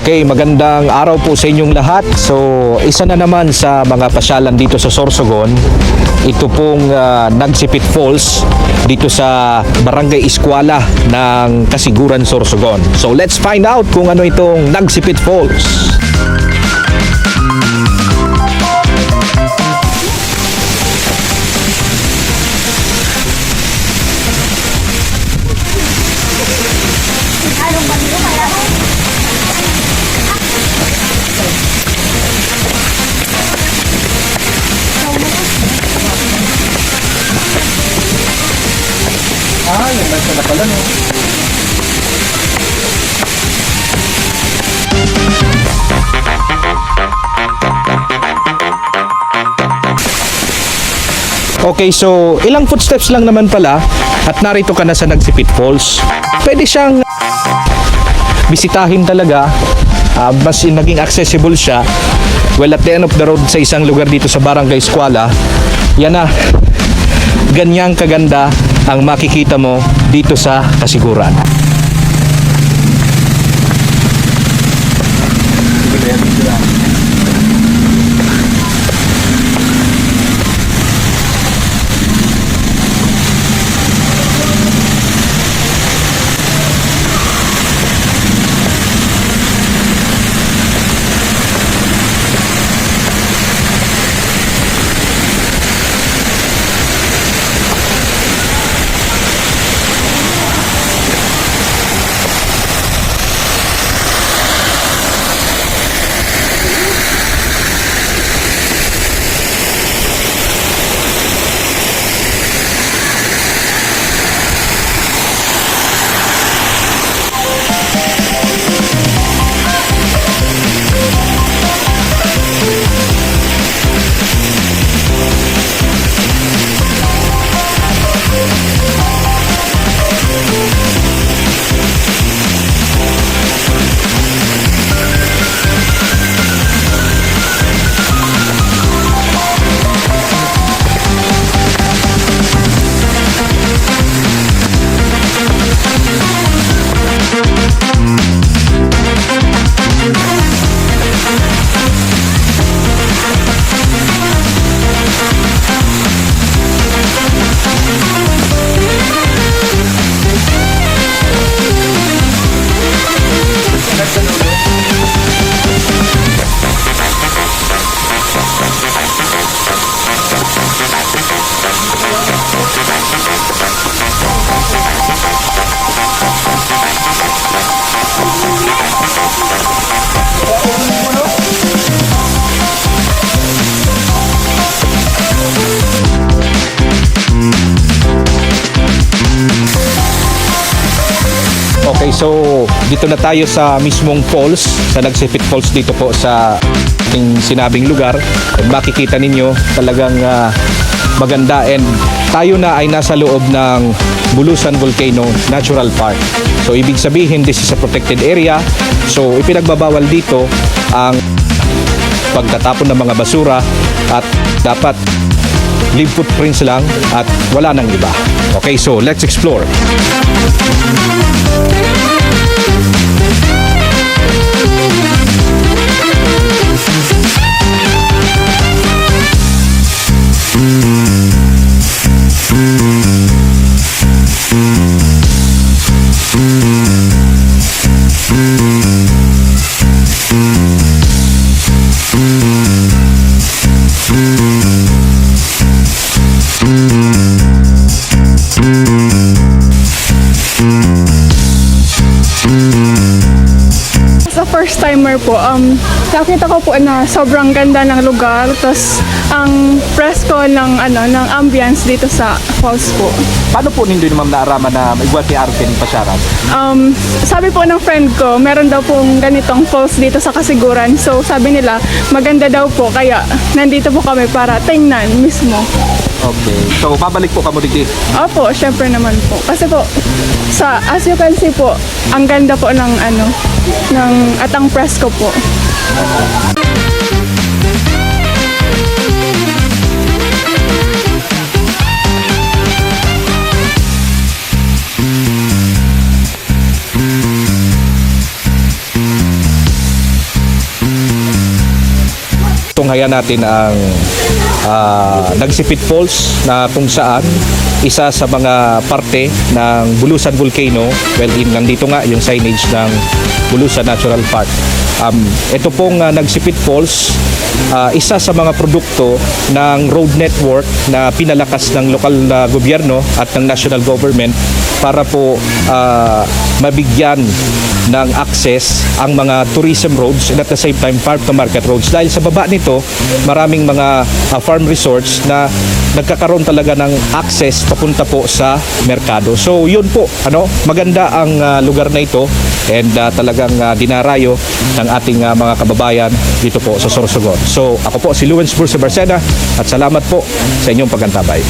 Okay, magandang araw po sa inyong lahat. So, isa na naman sa mga pasyalan dito sa Sorsogon. Ito pong ah, Nagsipit Falls dito sa Barangay Eskwala ng Kasiguran, Sorsogon. So, let's find out kung ano itong Nagsipit Falls. Nasa na pala? Okay, so ilang footsteps lang naman pala at narito ka na sa Nagsipit Falls. Pwede siyang bisitahin talaga. Ah, mas naging accessible siya. Well, at the end of the road sa isang lugar dito sa Barangay Eskwala, yan na, ganyang kaganda ang makikita mo dito sa Kasiguran. Okay, so dito na tayo sa mismong falls, sa Nagsipit Falls dito po sa ating sinabing lugar. And makikita ninyo talagang ah, maganda and tayo na ay nasa loob ng Bulusan Volcano Natural Park. So ibig sabihin this is a protected area. So ipinagbabawal dito ang pagtatapon ng mga basura at dapat leave footprints lang at wala nang iba. Okay, so let's explore. Sa first timer po, um, nakita ko po na sobrang ganda ng lugar, tapos ang presko ng ano ng ambience dito sa falls po. Paano po ninyo naman naaraman na igual kay Arken Pasyaran? Um, sabi po ng friend ko, meron daw pong ganitong falls dito sa Kasiguran. So sabi nila, maganda daw po, kaya nandito po kami para tingnan mismo. Okay. So, babalik po kamo dito. Opo, syempre naman po. Kasi po, sa, as you can see po, ang ganda po ng ano, ng atang presko po. tunghaya natin ang ah, Nagsipit Falls na kung saan isa sa mga parte ng Bulusan Volcano. Well, in nandito nga yung signage ng Bulusan Natural Park. Um, ito pong ah, Nagsipit Falls, ah, isa sa mga produkto ng road network na pinalakas ng lokal na gobyerno at ng national government para po ah, mabigyan ng access ang mga tourism roads and at the same time farm to market roads. Dahil sa baba nito, maraming mga ah, farm resorts na nagkakaroon talaga ng access papunta po sa merkado. So yun po, ano, maganda ang ah, lugar na ito and ah, talagang ah, dinarayo ng ating ah, mga kababayan dito po sa Sorsogon. So ako po si Lewis Bursa Barcena at salamat po sa inyong pagantabay.